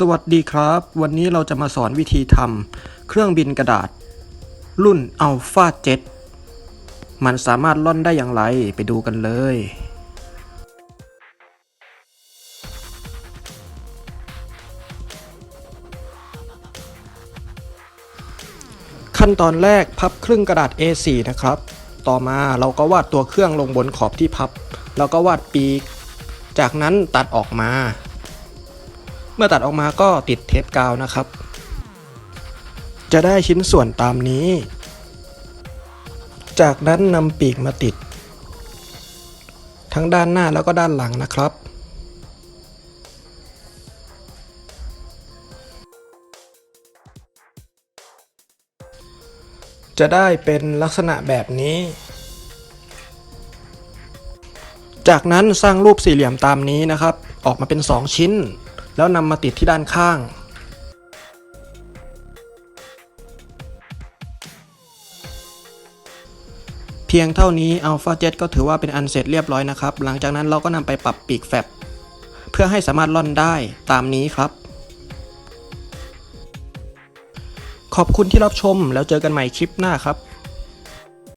สวัสดีครับ วันนี้เราจะมาสอนวิธีทำเครื่องบินกระดาษ รุ่น Alpha Jet มันสามารถล่อนได้อย่างไรไปดูกันเลย ขั้นตอนแรกพับครึ่งกระดาษ A4 นะครับ ต่อมาเราก็วาดตัวเครื่องลงบนขอบที่พับ แล้วก็วาดปีก จากนั้นตัดออกมา เมื่อตัดออกมาก็ติดเทปกาวนะครับ จะได้ชิ้นส่วนตามนี้ จากนั้นนำปีกมาติด ทั้งด้านหน้าแล้วก็ด้านหลังนะครับจะได้เป็นลักษณะแบบนี้ จากนั้นสร้างรูปสี่เหลี่ยมตามนี้นะครับ ออกมาเป็น 2 ชิ้น แล้วนำมาติดที่ด้านข้าง เพียงเท่านี้ Alpha Jet ก็ถือว่าเป็นอันเสร็จเรียบร้อยนะครับ หลังจากนั้นเราก็นำไปปรับปีกแฟบเพื่อให้สามารถล่อนได้ตามนี้ครับ ขอบคุณที่รับชมแล้วเจอกันใหม่คลิปหน้าครับ